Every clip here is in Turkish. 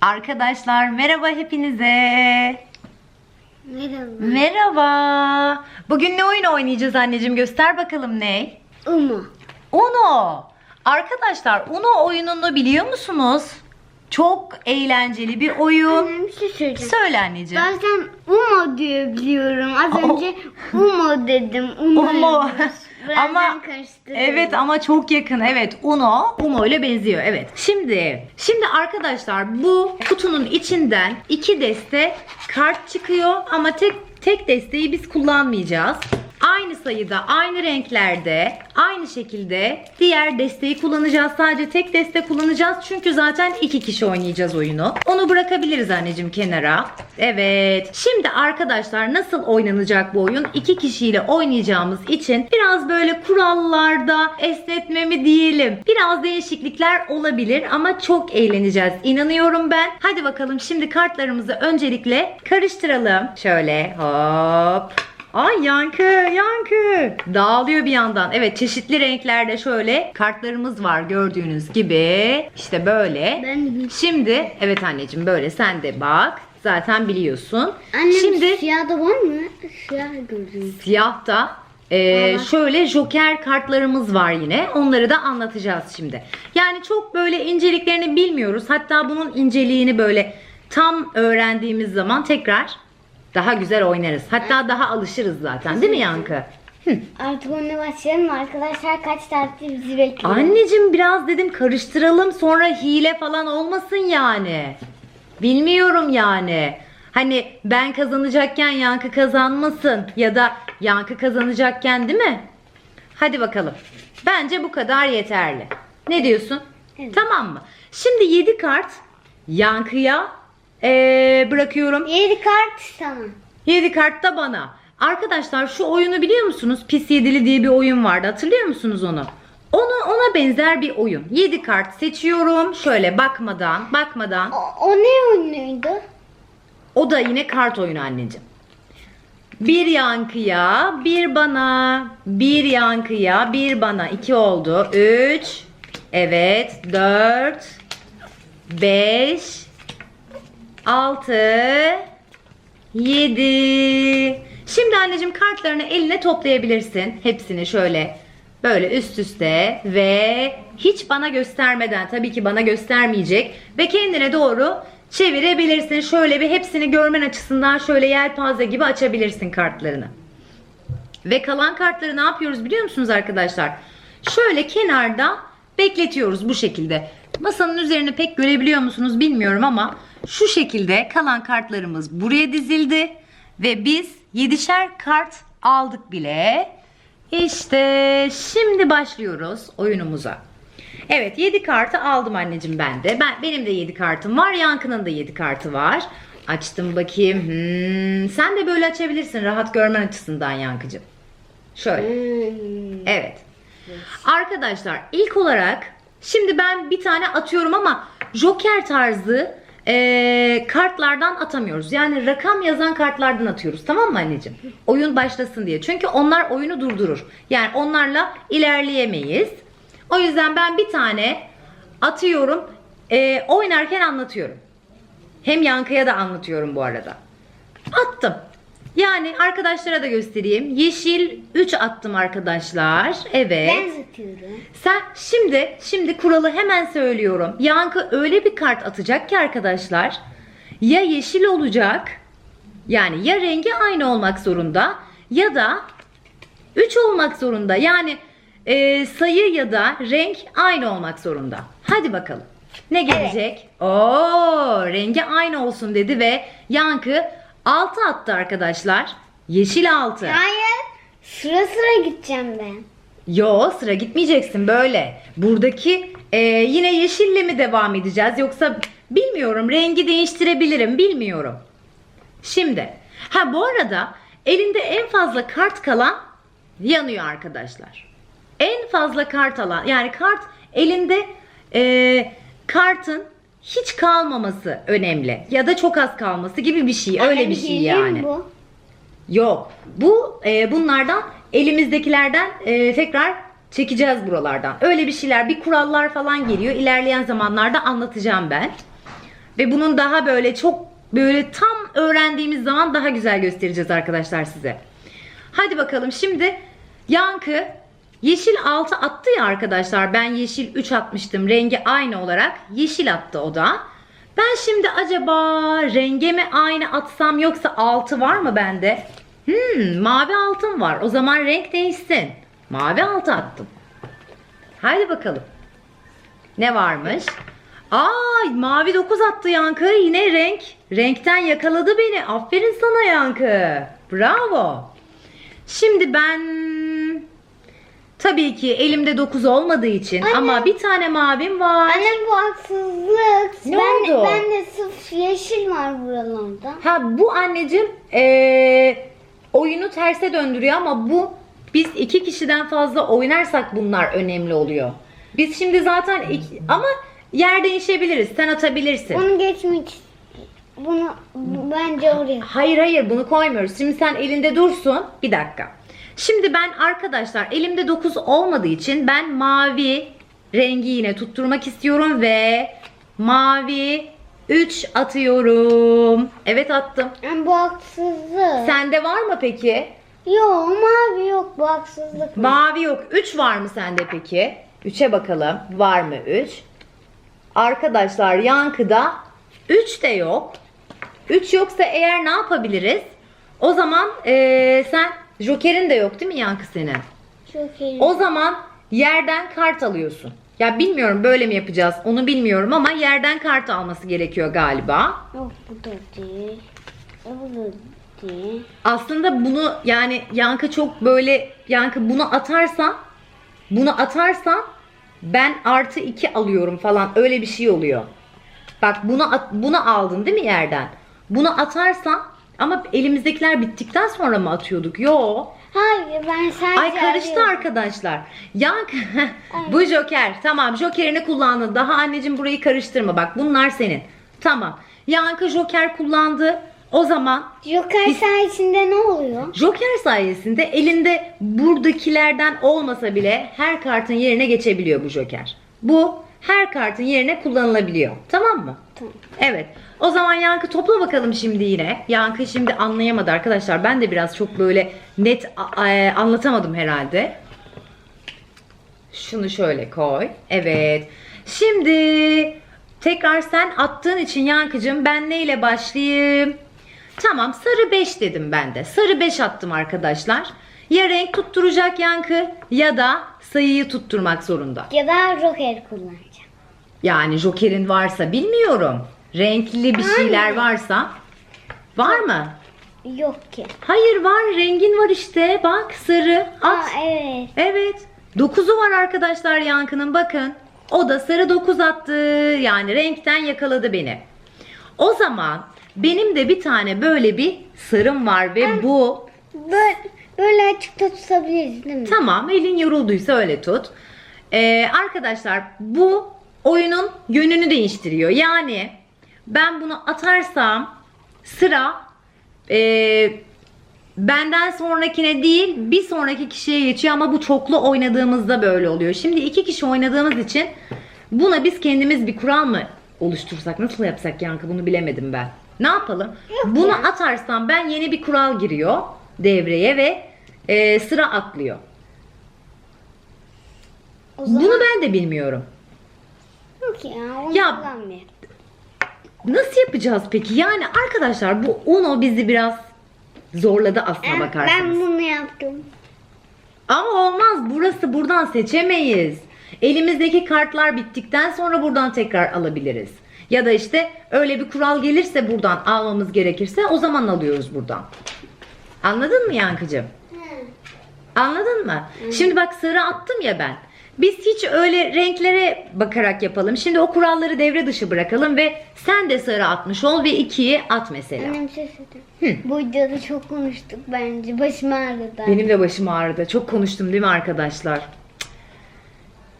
Arkadaşlar merhaba hepinize. Merhaba. Merhaba. Bugün ne oyun oynayacağız anneciğim? Göster bakalım ne? Umu. Uno. Arkadaşlar Uno oyununu biliyor musunuz? Çok eğlenceli bir oyun. Annem şey söyleyeceğim. Söyle anneciğim. Bazen Umo diye biliyorum. Az önce Umo dedim. Umo. Umo. Bazen ama evet ama çok yakın. Evet Uno Umo ile benziyor. Evet. Şimdi şimdi arkadaşlar bu kutunun içinden iki deste kart çıkıyor ama tek tek desteği biz kullanmayacağız. Aynı sayıda, aynı renklerde, aynı şekilde diğer desteği kullanacağız. Sadece tek deste kullanacağız. Çünkü zaten iki kişi oynayacağız oyunu. Onu bırakabiliriz anneciğim kenara. Evet. Şimdi arkadaşlar nasıl oynanacak bu oyun? İki kişiyle oynayacağımız için biraz böyle kurallarda esnetme mi diyelim. Biraz değişiklikler olabilir ama çok eğleneceğiz. İnanıyorum ben. Hadi bakalım şimdi kartlarımızı öncelikle karıştıralım. Şöyle hop. Ay yankı yankı. Dağılıyor bir yandan. Evet çeşitli renklerde şöyle kartlarımız var gördüğünüz gibi. İşte böyle. Ben Şimdi evet anneciğim böyle sen de bak. Zaten biliyorsun. Annem Şimdi siyah da var mı? Siyah gördüm. siyahta e, Aa. şöyle joker kartlarımız var yine. Onları da anlatacağız şimdi. Yani çok böyle inceliklerini bilmiyoruz. Hatta bunun inceliğini böyle tam öğrendiğimiz zaman tekrar daha güzel oynarız. Hatta daha alışırız zaten değil mi Yankı? Artık oyuna başlayalım mı? Arkadaşlar kaç saattir bizi bekliyor. Anneciğim biraz dedim karıştıralım sonra hile falan olmasın yani. Bilmiyorum yani. Hani ben kazanacakken Yankı kazanmasın ya da Yankı kazanacakken değil mi? Hadi bakalım. Bence bu kadar yeterli. Ne diyorsun? Evet. Tamam mı? Şimdi 7 kart Yankı'ya eee, bırakıyorum. 7 kart tamam. 7 kart da bana. Arkadaşlar şu oyunu biliyor musunuz? Pis Yedili diye bir oyun vardı. Hatırlıyor musunuz onu? Onu ona benzer bir oyun. 7 kart seçiyorum. Şöyle bakmadan, bakmadan. O, o ne oyunuydu? O da yine kart oyunu anneciğim. Bir yankıya, bir bana, bir yankıya, bir bana. iki oldu. Üç, evet, dört, beş, altı, yedi. Şimdi anneciğim kartlarını eline toplayabilirsin. Hepsini şöyle böyle üst üste ve hiç bana göstermeden tabii ki bana göstermeyecek ve kendine doğru çevirebilirsin. Şöyle bir hepsini görmen açısından şöyle yelpaze gibi açabilirsin kartlarını. Ve kalan kartları ne yapıyoruz biliyor musunuz arkadaşlar? Şöyle kenarda bekletiyoruz bu şekilde. Masanın üzerine pek görebiliyor musunuz bilmiyorum ama şu şekilde kalan kartlarımız buraya dizildi. Ve biz 7'şer kart aldık bile. İşte şimdi başlıyoruz oyunumuza. Evet 7 kartı aldım anneciğim ben de. Ben, benim de 7 kartım var. Yankı'nın da 7 kartı var. Açtım bakayım. Hmm, sen de böyle açabilirsin rahat görmen açısından Yankıcığım. Şöyle. Hmm. Evet. Arkadaşlar ilk olarak şimdi ben bir tane atıyorum ama joker tarzı eee, kartlardan atamıyoruz. Yani rakam yazan kartlardan atıyoruz. Tamam mı anneciğim? Oyun başlasın diye. Çünkü onlar oyunu durdurur. Yani onlarla ilerleyemeyiz. O yüzden ben bir tane atıyorum. eee, oynarken anlatıyorum. Hem yankıya da anlatıyorum bu arada. Attım. Yani arkadaşlara da göstereyim. Yeşil 3 attım arkadaşlar. Evet. Ben satıyorum. Sen şimdi şimdi kuralı hemen söylüyorum. Yankı öyle bir kart atacak ki arkadaşlar. Ya yeşil olacak. Yani ya rengi aynı olmak zorunda ya da 3 olmak zorunda. Yani e, sayı ya da renk aynı olmak zorunda. Hadi bakalım. Ne gelecek? Oo, rengi aynı olsun dedi ve Yankı 6 attı arkadaşlar. Yeşil 6. Hayır. Sıra sıra gideceğim ben. Yo sıra gitmeyeceksin böyle. Buradaki e, yine yeşille mi devam edeceğiz yoksa bilmiyorum rengi değiştirebilirim bilmiyorum. Şimdi ha bu arada elinde en fazla kart kalan yanıyor arkadaşlar. En fazla kart alan yani kart elinde e, kartın hiç kalmaması önemli ya da çok az kalması gibi bir şey öyle bir şey yani. Bu? Yok. Bu e, bunlardan elimizdekilerden e, tekrar çekeceğiz buralardan. Öyle bir şeyler, bir kurallar falan geliyor. İlerleyen zamanlarda anlatacağım ben. Ve bunun daha böyle çok böyle tam öğrendiğimiz zaman daha güzel göstereceğiz arkadaşlar size. Hadi bakalım şimdi Yankı yeşil 6 attı ya arkadaşlar. Ben yeşil 3 atmıştım. Rengi aynı olarak yeşil attı o da. Ben şimdi acaba renge mi aynı atsam yoksa 6 var mı bende? Hmm, mavi altın var. O zaman renk değişsin. Mavi altı attım. Haydi bakalım. Ne varmış? Aa mavi 9 attı Yankı. Yine renk. Renkten yakaladı beni. Aferin sana Yankı. Bravo. Şimdi ben tabii ki elimde 9 olmadığı için Anne. ama bir tane mavim var. Anne bu haksızlık. Ne ben, oldu? Ben de sırf yeşil var buralarda. Ha bu anneciğim eee, oyunu terse döndürüyor ama bu biz iki kişiden fazla oynarsak bunlar önemli oluyor. Biz şimdi zaten iki, ama yer değişebiliriz. Sen atabilirsin. Bunu geçmek bunu bu- bence oraya. Hayır hayır bunu koymuyoruz. Şimdi sen elinde dursun. Bir dakika. Şimdi ben arkadaşlar elimde 9 olmadığı için ben mavi rengi yine tutturmak istiyorum ve mavi 3 atıyorum. Evet attım. Yani bu haksızlık. Sende var mı peki? Yok mavi yok bu haksızlık. Mavi yok. 3 var mı sende peki? 3'e bakalım. Var mı 3? Arkadaşlar yankıda 3 de yok. 3 yoksa eğer ne yapabiliriz? O zaman eee, sen Joker'in de yok değil mi yankı senin? İyi. O zaman yerden kart alıyorsun. Ya bilmiyorum böyle mi yapacağız onu bilmiyorum ama yerden kart alması gerekiyor galiba. Yok bu da değil. E, Bu da değil. Aslında bunu yani Yankı çok böyle Yankı bunu atarsan bunu atarsan ben artı 2 alıyorum falan öyle bir şey oluyor. Bak bunu at- bunu aldın değil mi yerden? Bunu atarsan ama elimizdekiler bittikten sonra mı atıyorduk? Yo. Hayır ben sadece Ay karıştı arıyorum. arkadaşlar. Yankı bu Joker. Tamam Joker'ini kullandın. Daha anneciğim burayı karıştırma. Bak bunlar senin. Tamam. Yankı Joker kullandı. O zaman Joker sayesinde ne oluyor? Joker sayesinde elinde buradakilerden olmasa bile her kartın yerine geçebiliyor bu Joker. Bu her kartın yerine kullanılabiliyor. Tamam mı? Tamam. Evet. O zaman Yankı topla bakalım şimdi yine. Yankı şimdi anlayamadı arkadaşlar. Ben de biraz çok böyle net anlatamadım herhalde. Şunu şöyle koy. Evet. Şimdi tekrar sen attığın için Yankıcığım ben neyle başlayayım? Tamam sarı 5 dedim ben de. Sarı 5 attım arkadaşlar. Ya renk tutturacak Yankı ya da sayıyı tutturmak zorunda. Ya da Joker kullanacağım. Yani Joker'in varsa bilmiyorum. Renkli bir şeyler varsa. Var mı? Yok ki. Hayır var. Rengin var işte. Bak sarı. At. Aa evet. Evet. 9'u var arkadaşlar Yankı'nın bakın. O da sarı 9 attı. Yani renkten yakaladı beni. O zaman benim de bir tane böyle bir sarım var ve bu Böyle, böyle açıkta tutabiliriz değil mi? Tamam elin yorulduysa öyle tut. Ee, arkadaşlar bu oyunun yönünü değiştiriyor. Yani ben bunu atarsam sıra ee, benden sonrakine değil bir sonraki kişiye geçiyor ama bu çoklu oynadığımızda böyle oluyor. Şimdi iki kişi oynadığımız için buna biz kendimiz bir kural mı oluştursak nasıl yapsak Yankı bunu bilemedim ben. Ne yapalım? Yok bunu ya. atarsam ben yeni bir kural giriyor devreye ve ee, sıra atlıyor. O zaman Bunu ben de bilmiyorum. Yok ya. Onu Ya-. Nasıl yapacağız peki? Yani arkadaşlar bu Uno bizi biraz zorladı aslına Ben, bakarsanız. ben bunu yaptım. Ama olmaz. Burası buradan seçemeyiz. Elimizdeki kartlar bittikten sonra buradan tekrar alabiliriz. Ya da işte öyle bir kural gelirse buradan almamız gerekirse o zaman alıyoruz buradan. Anladın mı Yankıcığım? Anladın mı? Şimdi bak sarı attım ya ben. Biz hiç öyle renklere bakarak yapalım. Şimdi o kuralları devre dışı bırakalım ve sen de sarı atmış ol ve ikiyi at mesela. Annem şey söyleyeyim. Bu videoda çok konuştuk bence. Başım ağrıdı. Benim de başım ağrıdı. Çok konuştum değil mi arkadaşlar?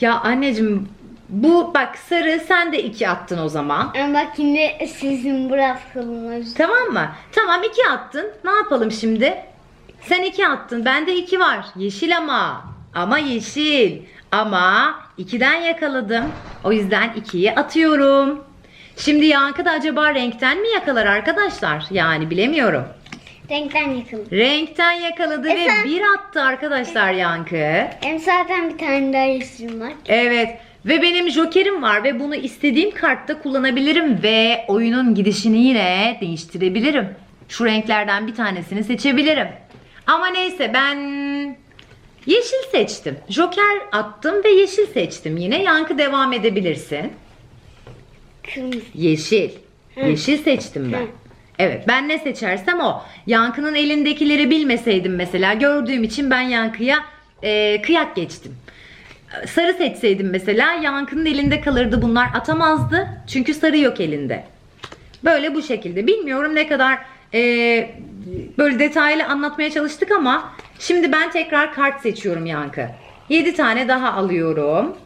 Ya anneciğim bu bak sarı sen de iki attın o zaman. Ama bak yine sizin bıraktığınız. Tamam mı? Tamam iki attın. Ne yapalım şimdi? Sen iki attın. Bende iki var. Yeşil ama. Ama yeşil. Ama ikiden yakaladım. O yüzden ikiyi atıyorum. Şimdi Yankı da acaba renkten mi yakalar arkadaşlar? Yani bilemiyorum. Renkten yakın. Renkten yakaladı E ve sen- bir attı arkadaşlar Yankı. Hem zaten bir tane daha resim var. Evet ve benim jokerim var ve bunu istediğim kartta kullanabilirim ve oyunun gidişini yine değiştirebilirim. Şu renklerden bir tanesini seçebilirim. Ama neyse ben yeşil seçtim. Joker attım ve yeşil seçtim. Yine yankı devam edebilirsin. Kırmızı. Yeşil. Hı. Yeşil seçtim ben. Hı. Evet ben ne seçersem o. Yankı'nın elindekileri bilmeseydim mesela gördüğüm için ben Yankı'ya e, kıyak geçtim. Sarı seçseydim mesela Yankı'nın elinde kalırdı bunlar atamazdı. Çünkü sarı yok elinde. Böyle bu şekilde. Bilmiyorum ne kadar e, böyle detaylı anlatmaya çalıştık ama şimdi ben tekrar kart seçiyorum Yankı. 7 tane daha alıyorum.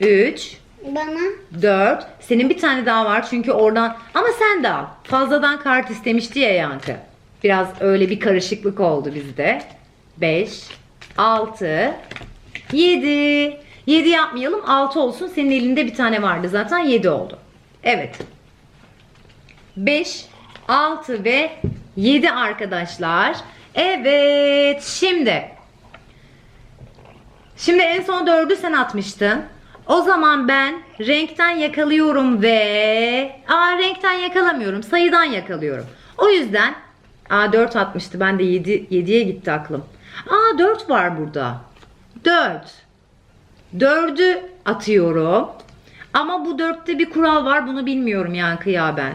3 Bana 4. Senin bir tane daha var çünkü oradan ama sen de al. Fazladan kart istemişti ya Yankı. Biraz öyle bir karışıklık oldu bizde. 5 6 7 7 yapmayalım 6 olsun. Senin elinde bir tane vardı zaten 7 oldu. Evet. 5 6 ve 7 arkadaşlar. Evet şimdi Şimdi en son dördü sen atmıştın. O zaman ben renkten yakalıyorum ve aa renkten yakalamıyorum. Sayıdan yakalıyorum. O yüzden aa 4 atmıştı. Ben de 7 7'ye gitti aklım. Aa 4 var burada. 4. 4'ü atıyorum. Ama bu 4'te bir kural var. Bunu bilmiyorum Yankı ya ben.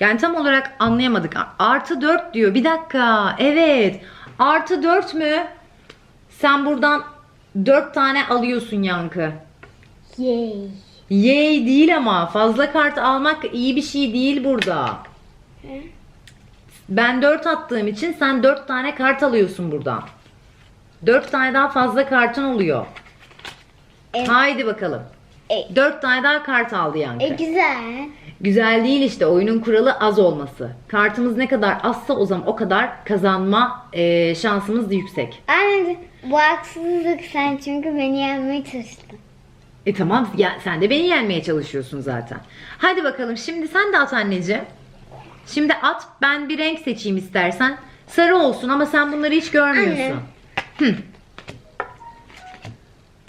Yani tam olarak anlayamadık. Artı 4 diyor. Bir dakika. Evet. Artı 4 mü? Sen buradan 4 tane alıyorsun Yankı. yay. Yay değil ama fazla kart almak iyi bir şey değil burada. Ben 4 attığım için sen 4 tane kart alıyorsun buradan. 4 tane daha fazla kartın oluyor. Evet. Haydi bakalım. E, 4 tane daha kart aldı Yankı. e güzel. Güzel değil işte oyunun kuralı az olması. Kartımız ne kadar azsa o zaman o kadar kazanma e, şansımız da yüksek. Anne bu haksızlık sen çünkü beni yenmeye çalıştın. E tamam ya sen de beni yenmeye çalışıyorsun zaten. Hadi bakalım şimdi sen de at anneciğim. Şimdi at ben bir renk seçeyim istersen. Sarı olsun ama sen bunları hiç görmüyorsun. Hı.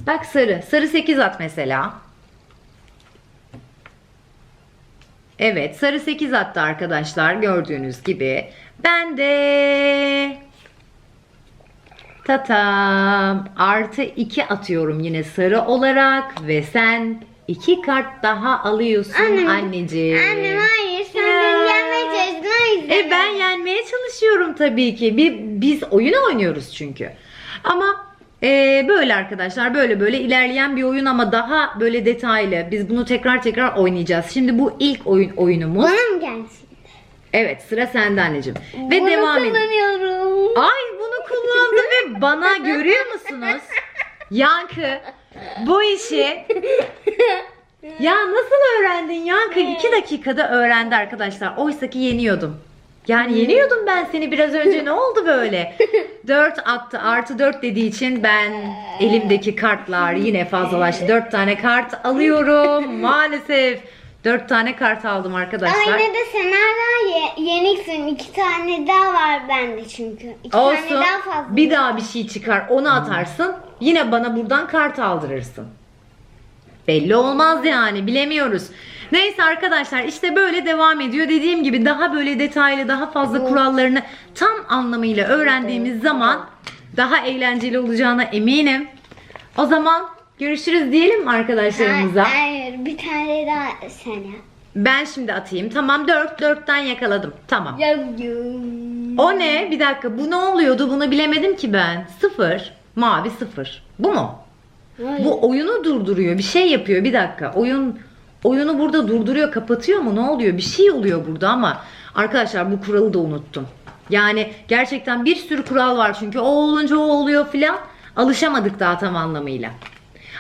Bak sarı. Sarı 8 at mesela. Evet sarı 8 attı arkadaşlar gördüğünüz gibi. Ben de tatam artı 2 atıyorum yine sarı olarak ve sen 2 kart daha alıyorsun Annem- anneciğim. Annem hayır sen beni yenmeye çalıştın. E ben yenmeye çalışıyorum tabii ki. Bir, biz oyun oynuyoruz çünkü. Ama e, böyle arkadaşlar böyle böyle ilerleyen bir oyun ama daha böyle detaylı. Biz bunu tekrar tekrar oynayacağız. Şimdi bu ilk oyun oyunumuz. Bana mı gelsin? Evet sıra sende anneciğim. Ve Bunu devam edin. kullanıyorum. Ay bunu kullandı ve bana görüyor musunuz? Yankı bu işi ya nasıl öğrendin Yankı? iki dakikada öğrendi arkadaşlar. Oysa ki yeniyordum. Yani yeniyordum ben seni biraz önce ne oldu böyle? 4 attı artı 4 dediği için ben elimdeki kartlar yine fazlalaştı. 4 tane kart alıyorum maalesef. 4 tane kart aldım arkadaşlar. de sen hala ye- yeniksin. İki tane daha var bende çünkü. İki tane Olsun. daha fazla. Bir daha bir şey çıkar. Onu atarsın. Yine bana buradan kart aldırırsın. Belli olmaz yani. Bilemiyoruz. Neyse arkadaşlar işte böyle devam ediyor. Dediğim gibi daha böyle detaylı, daha fazla kurallarını tam anlamıyla öğrendiğimiz zaman daha eğlenceli olacağına eminim. O zaman görüşürüz diyelim mi arkadaşlarımıza? Hayır bir tane daha sen yap. Ben şimdi atayım. Tamam 4 4'ten yakaladım. Tamam. O ne? Bir dakika. Bu ne oluyordu? Bunu bilemedim ki ben. Sıfır. Mavi sıfır. Bu mu? Hayır. Bu oyunu durduruyor. Bir şey yapıyor. Bir dakika. Oyun oyunu burada durduruyor. Kapatıyor mu? Ne oluyor? Bir şey oluyor burada ama arkadaşlar bu kuralı da unuttum. Yani gerçekten bir sürü kural var çünkü o olunca o oluyor filan. Alışamadık daha tam anlamıyla.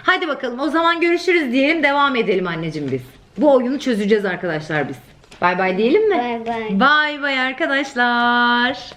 Hadi bakalım o zaman görüşürüz diyelim devam edelim anneciğim biz. Bu oyunu çözeceğiz arkadaşlar biz. Bay bay diyelim mi? Bay bay. Bay bay arkadaşlar.